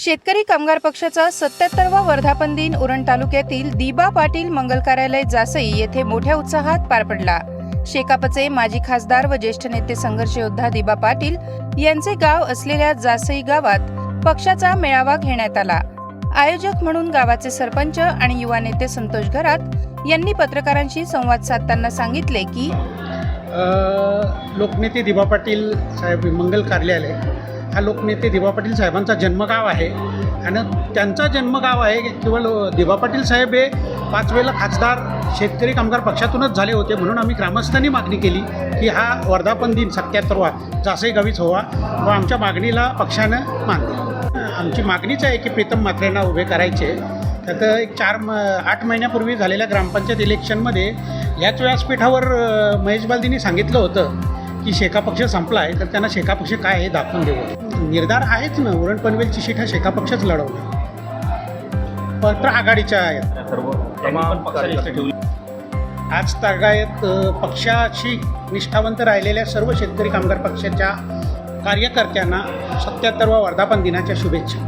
शेतकरी कामगार पक्षाचा सत्याहत्तरवा वर्धापन दिन उरण तालुक्यातील दिबा पाटील मंगल कार्यालय जासई येथे मोठ्या उत्साहात पार पडला. शेकापचे माजी खासदार व ज्येष्ठ नेते संघर्ष योद्धा दिबा पाटील यांचे गाव असलेल्या जासई गावात पक्षाचा मेळावा घेण्यात आला. आयोजक म्हणून गावाचे सरपंच आणि युवा नेते संतोष घरात यांनी पत्रकारांशी संवाद साधताना सांगितले की लोकनेते दिबा पाटील साहेब मंगल कार्यालय हा लोकनेते दिवा पाटील साहेबांचा जन्मगाव आहे. आणि त्यांचा जन्मगाव आहे केवळ दिवा पाटील साहेब हे पाच वेळेला खासदार शेतकरी कामगार पक्षातूनच झाले होते म्हणून आम्ही ग्रामस्थांनी मागणी केली की हा वर्धापन दिन सत्याहत्तरवा जासई गावीच व्हावा. व आमच्या मागणीला पक्षानं मान आमची मागणीच आहे की प्रीतम मात्रेंना उभे करायचे. त्यात एक चार म आठ महिन्यापूर्वी झालेल्या ग्रामपंचायत इलेक्शनमध्ये याच व्यासपीठावर महेश बालदींनी सांगितलं होतं की शेका पक्ष संपला आहे तर त्यांना शेका पक्ष काय आहे दाखवून देऊ. निर्धार आहेच ना वरण पनवेलची सीट हा शेका पक्षच पत्र आघाडीच्या आहेत. आज तागायत पक्षाशी निष्ठावंत राहिलेल्या सर्व शेतकरी कामगार पक्षाच्या कार्यकर्त्यांना सत्याहत्तरवा वर्धापन दिनाच्या शुभेच्छा.